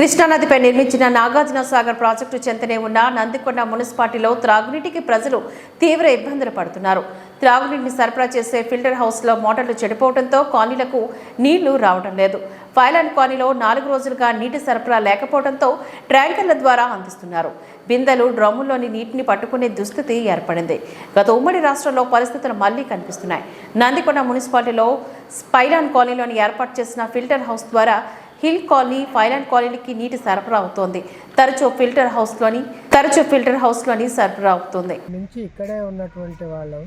కృష్ణానదిపై నిర్మించిన నాగార్జున సాగర్ ప్రాజెక్టు చెంతనే ఉన్న నందికొండ మున్సిపాలిటీలో త్రాగునీటికి ప్రజలు తీవ్ర ఇబ్బందులు పడుతున్నారు. త్రాగునీటిని సరఫరా చేసే ఫిల్టర్ హౌస్లో మోటార్లు చెడిపోవడంతో కాలనీలకు నీళ్ళు రావడం లేదు. ఫైలాండ్ కాలనీలో నాలుగు రోజులుగా నీటి సరఫరా లేకపోవడంతో ట్యాంకర్ల ద్వారా అందిస్తున్నారు. బిందెలు డ్రమ్ముల్లోని నీటిని పట్టుకునే దుస్థితి ఏర్పడింది. గత ఉమ్మడి రాష్ట్రంలో పరిస్థితులు మళ్ళీ కనిపిస్తున్నాయి. నందికొండ మున్సిపాలిటీలో స్పైలాన్ కాలనీలోని ఏర్పాటు చేసిన ఫిల్టర్ హౌస్ ద్వారా హిల్ కాలనీ ఫైలాండ్ కాలనీకి నీటి సరఫరా అవుతోంది. తరచూ ఫిల్టర్ హౌస్లోని తరచూ ఫిల్టర్ హౌస్లోని సరఫరా అవుతుంది. నుంచి ఇక్కడే ఉన్నటువంటి వాళ్ళు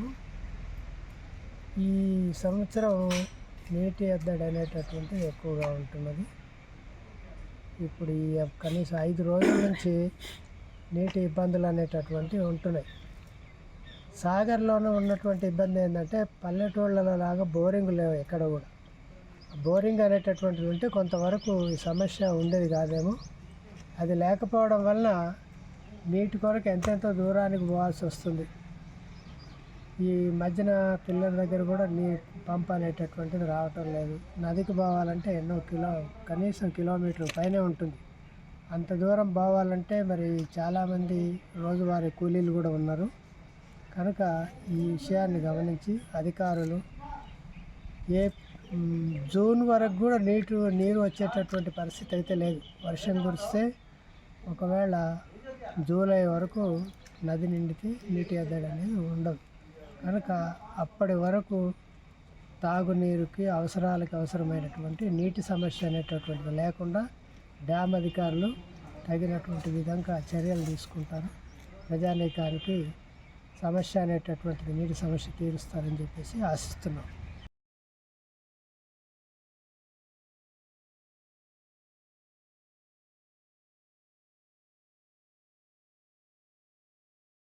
ఈ సంవత్సరం నీటి ఎద్దడి అనేటటువంటిది ఎక్కువగా ఉంటున్నది. ఇప్పుడు ఈ కనీసం ఐదు రోజుల నుంచి నీటి ఇబ్బందులు అనేటటువంటివి ఉంటున్నాయి. సాగర్లోనే ఉన్నటువంటి ఇబ్బంది ఏంటంటే పల్లెటూళ్ళలో లాగా బోరింగ్ లేవు ఎక్కడ కూడా. బోరింగ్ అనేటటువంటిది ఉంటే కొంతవరకు ఈ సమస్య ఉండేది కాదేమో. అది లేకపోవడం వలన నీటి కొరకు ఎంతెంత దూరానికి పోవాల్సి వస్తుంది. ఈ మధ్యన పిల్లల దగ్గర కూడా నీ పంప్ అనేటటువంటిది రావటం లేదు. నదికి పోవాలంటే ఎన్నో కిలో కనీసం కిలోమీటర్ పైనే ఉంటుంది. అంత దూరం పోవాలంటే మరి చాలామంది రోజువారీ కూలీలు కూడా ఉన్నారు. కనుక ఈ విషయాన్ని గమనించి అధికారులు ఏ జూన్ వరకు కూడా నీటి నీరు వచ్చేటటువంటి పరిస్థితి అయితే లేదు. వర్షం కురిస్తే ఒకవేళ జూలై వరకు నది నిండితే నీటి ఎద్దడి అనేది ఉండదు. కనుక అప్పటి వరకు తాగునీరుకి అవసరాలకు అవసరమైనటువంటి నీటి సమస్య అనేటటువంటిది లేకుండా డ్యామ్ అధికారులు తగినటువంటి విధంగా చర్యలు తీసుకుంటారు. ప్రజానీకానికి సమస్య అనేటటువంటిది నీటి సమస్య తీరుస్తారని చెప్పేసి ఆశిస్తున్నాం.